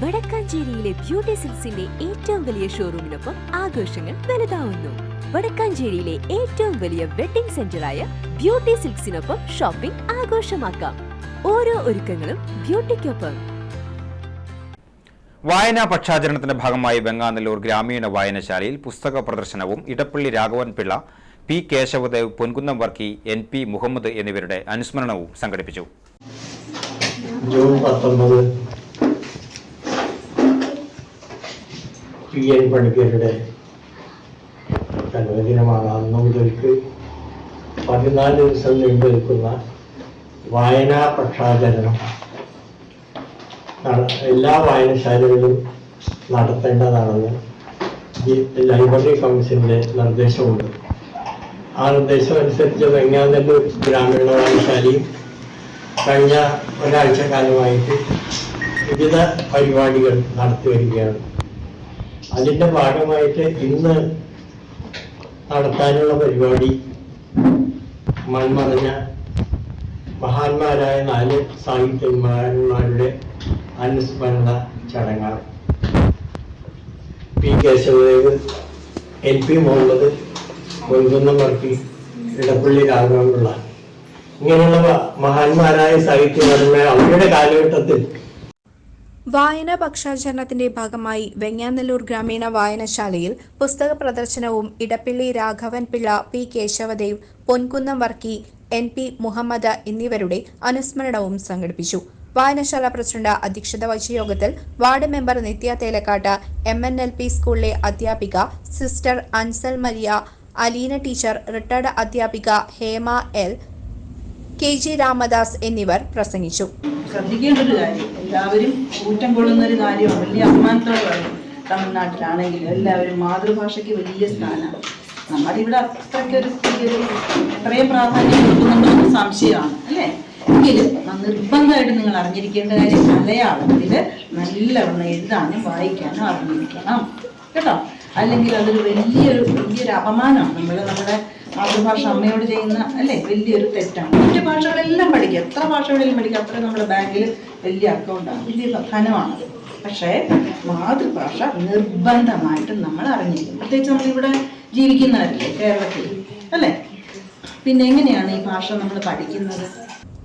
വടക്കാഞ്ചേരിയിലെ beauty സിൽസിന്റെ ഏറ്റവും വലിയ ഷോറൂമിനൊപ്പം ആഘോഷങ്ങൾ വലുതാവുന്നു. വടക്കാഞ്ചേരിയിലെ ഏറ്റവും വലിയ വെഡിംഗ് സെന്ററായ ബ്യൂട്ടി സിൽക്സിനൊപ്പം ഷോപ്പിംഗ് ആഘോഷമാക്കാം. ഓരോ ഒരുക്കങ്ങളും ബ്യൂട്ടിക്കൊപ്പം. വായനാ പക്ഷാചരണത്തിന്റെ ഭാഗമായി വെങ്ങാനല്ലൂർ ഗ്രാമീണ വായനശാലയിൽ പുസ്തക പ്രദർശനവും Edappally Raghavan Pillai P Kesavadev Ponkunnam Varkey N P Muhammad എന്നിവരുടെ അനുസ്മരണവും സംഘടിപ്പിച്ചു. ജൂൺ പത്തൊമ്പത് പി എൻ പണിക്കരുടെ ജന്മദിനമാണ് അന്ന് മുതൽക്ക് പതിനാല് ദിവസം നീണ്ടു നിൽക്കുന്ന വായനാ പക്ഷാചരണം എല്ലാ വായനശാലകളും നടത്തേണ്ടതാണെന്ന് ലൈബ്രറി കൗൺസിലിന്റെ നിർദ്ദേശമുണ്ട്. ആ നിർദ്ദേശം അനുസരിച്ച് വെങ്ങാനല്ലൂർ ഗ്രാമീണ വായനശാലയും കഴിഞ്ഞ ഒരാഴ്ച കാലമായിട്ട് വിവിധ പരിപാടികൾ നടത്തി വരികയാണ്. അതിന്റെ ഭാഗമായിട്ട് ഇന്ന് നടത്താനുള്ള പരിപാടി മൺമറഞ്ഞ മഹാന്മാരായ നാല് സാഹിത്യന്മാരുടെ അനുസ്മരണ ചടങ്ങാണ്. P Kesavadev N P Muhammad Munkunnam Varkey Edappally Raghavan Pillai ഇങ്ങനെയുള്ള മഹാന്മാരായ സാഹിത്യകാരന്മാർ അവരുടെ കാലഘട്ടത്തിൽ വായനാ പക്ഷാചരണത്തിന്റെ ഭാഗമായി വെങ്ങാനല്ലൂർ ഗ്രാമീണ വായനശാലയിൽ പുസ്തക പ്രദർശനവും Edappally Raghavan Pillai P Kesavadev Ponkunnam Varkey N P Muhammad എന്നിവരുടെ അനുസ്മരണവും സംഘടിപ്പിച്ചു. വായനശാല പ്രസിഡന്റ് അധ്യക്ഷത വഹിച്ച യോഗത്തിൽ ward member Nithya Thelakkattu M N L P സ്കൂളിലെ അധ്യാപിക sister Ansal Maria Aleena teacher retired അധ്യാപിക Hema L K G Ramadas എന്നിവർ പ്രസംഗിച്ചു. ശ്രദ്ധിക്കേണ്ട ഒരു കാര്യം എല്ലാവരും ഊറ്റം കൊള്ളുന്ന ഒരു കാര്യമാണ്. വലിയ അഭിമാനത്തോടെ പറയും തമിഴ്നാട്ടിലാണെങ്കിലും എല്ലാവരും മാതൃഭാഷയ്ക്ക് വലിയ സ്ഥാനമാണ് നമ്മുടെ ഇവിടെ അത്രയ്ക്കൊരു ഒരു അത്രയും പ്രാധാന്യം കൊടുക്കുന്നുണ്ടോ എന്ന് സംശയമാണ് അല്ലേ? എങ്കിലും നിർബന്ധമായിട്ട് നിങ്ങൾ അറിഞ്ഞിരിക്കേണ്ട കാര്യം മലയാളത്തിൽ നല്ലവണ്ണം എഴുതാനും വായിക്കാനും അറിഞ്ഞിരിക്കണം കേട്ടോ? അല്ലെങ്കിൽ അതൊരു വലിയൊരു വലിയൊരു അപമാനമാണ്. നമ്മൾ നമ്മുടെ മാതൃഭാഷ അമ്മയോട് ചെയ്യുന്ന അല്ലേ? വലിയൊരു തെറ്റാണ്. മറ്റു ഭാഷകളെല്ലാം പഠിക്കുക. എത്ര ഭാഷകളിലും പഠിക്കുക അത്ര നമ്മുടെ ബാങ്കിൽ വലിയ അക്കൗണ്ടാണ് വലിയ പ്രധാനമാണ് പക്ഷേ മാതൃഭാഷ നിർബന്ധമായിട്ടും നമ്മൾ അറിഞ്ഞിരിക്കും പ്രത്യേകിച്ച് നമ്മളിവിടെ ജീവിക്കുന്നവരല്ലേ കേരളത്തിൽ. അല്ലേ? പിന്നെ എങ്ങനെയാണ് ഈ ഭാഷ നമ്മൾ പഠിക്കുന്നത്?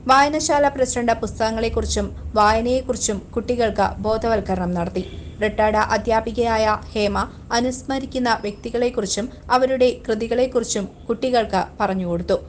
വായനശാല പ്രസിഡന്റ് പുസ്തകങ്ങളെക്കുറിച്ചും വായനയെക്കുറിച്ചും കുട്ടികൾക്ക് ബോധവൽക്കരണം നടത്തി. റിട്ടയർഡ് അധ്യാപികയായ ഹേമ അനുസ്മരിക്കുന്ന വ്യക്തികളെക്കുറിച്ചും അവരുടെ കൃതികളെക്കുറിച്ചും കുട്ടികൾക്ക് പറഞ്ഞുകൊടുത്തു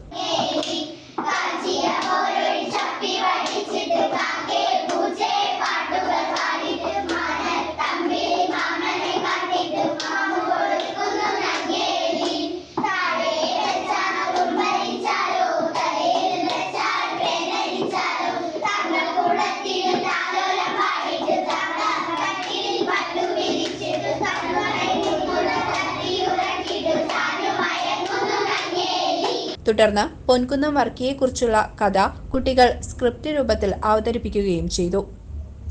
തുടർന്ന് പൊൻകുന്നം വർക്കിയെക്കുറിച്ചുള്ള കഥ കുട്ടികൾ സ്ക്രിപ്റ്റ് രൂപത്തിൽ അവതരിപ്പിക്കുകയും ചെയ്തു.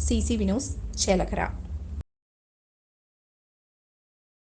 C C Vinos Chelakkara.